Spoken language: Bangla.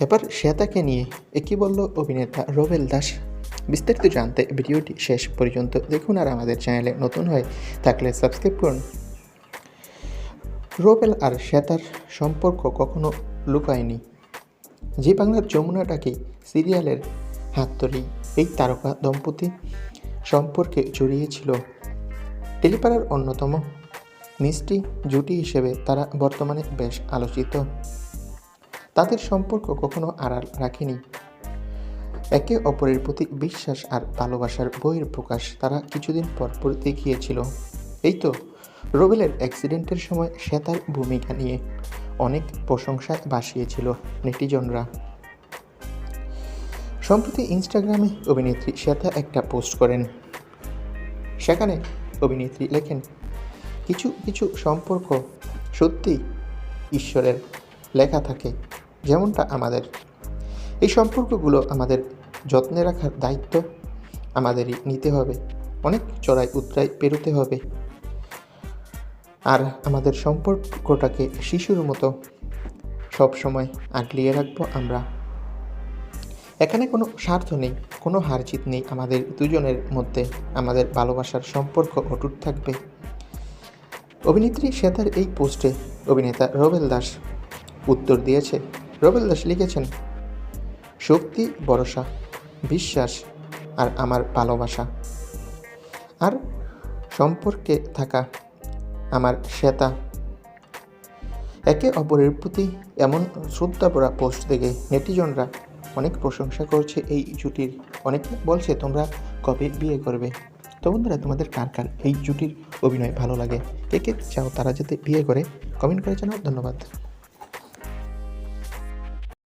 এবার শ্বেতাকে নিয়ে একই বলল অভিনেতা রবেল দাস। বিস্তারিত জানতে ভিডিওটি শেষ পর্যন্ত দেখুন আর আমাদের চ্যানেলে নতুন হয় থাকলে সাবস্ক্রাইব করুন। রোবেল আর শ্বেতার সম্পর্ক কখনো লুকায়নি। জি বাংলার যমুনাটাকে সিরিয়ালের হাত ধরেই এই তারকা দম্পতি সম্পর্কে জড়িয়েছিল টেলিপাড়ার অন্যতম মিষ্টি জুটি হিসেবে তারা বর্তমানে বেশ আলোচিত। তাদের সম্পর্ক কখনো আড়াল রাখেনি। একে অপরের প্রতি বিশ্বাস আর ভালোবাসার বইয়ের প্রকাশ তারা কিছুদিন পর পর দেখিয়েছিল। এই তো, রোবেলের অ্যাক্সিডেন্টের সময় শ্বেতার ভূমিকা নিয়ে অনেক প্রশংসায় ভাসিয়েছিল নেটিজনরা। সম্প্রতি ইনস্টাগ্রামে অভিনেত্রী শ্বেতা একটা পোস্ট করেন। সেখানে অভিনেত্রী লেখেন, কিছু কিছু সম্পর্ক সত্যি ঈশ্বরের লেখা থাকে। যেমনটা আমাদের। এই সম্পর্কগুলো আমাদের যত্নে রাখার দায়িত্ব আমাদেরই নিতে হবে। অনেক চড়াই উতরাই পেরোতে হবে। আর আমাদের সম্পর্কটাকে শিশুর মতো সবসময় আগলিয়ে রাখব আমরা। এখানে কোনো স্বার্থ নেই, কোনো হার জিত নেই আমাদের দুজনের মধ্যে। আমাদের ভালোবাসার সম্পর্ক অটুট থাকবে। অভিনেত্রী শ্বেতার এই পোস্টে অভিনেতা রবেল দাস উত্তর দিয়েছে। রবেল দাস লিখেছেন, শক্তি, ভরসা, বিশ্বাস আর আমার ভালোবাসা। আর সম্পর্কে থাকা আমার শ্বেতা। একে অপরের প্রতি এমন শ্রদ্ধাভরা পোস্ট দেখে নেটিজনরা অনেক প্রশংসা করছে এই জুটির। অনেকে বলছে, তোমরা কবে বিয়ে করবে? তো বন্ধুরা, তোমাদের কার কার এই জুটির অভিনয় ভালো লাগে? কে কে চাও তারা যাতে বিয়ে করে? কমেন্ট করে জানাও, ধন্যবাদ।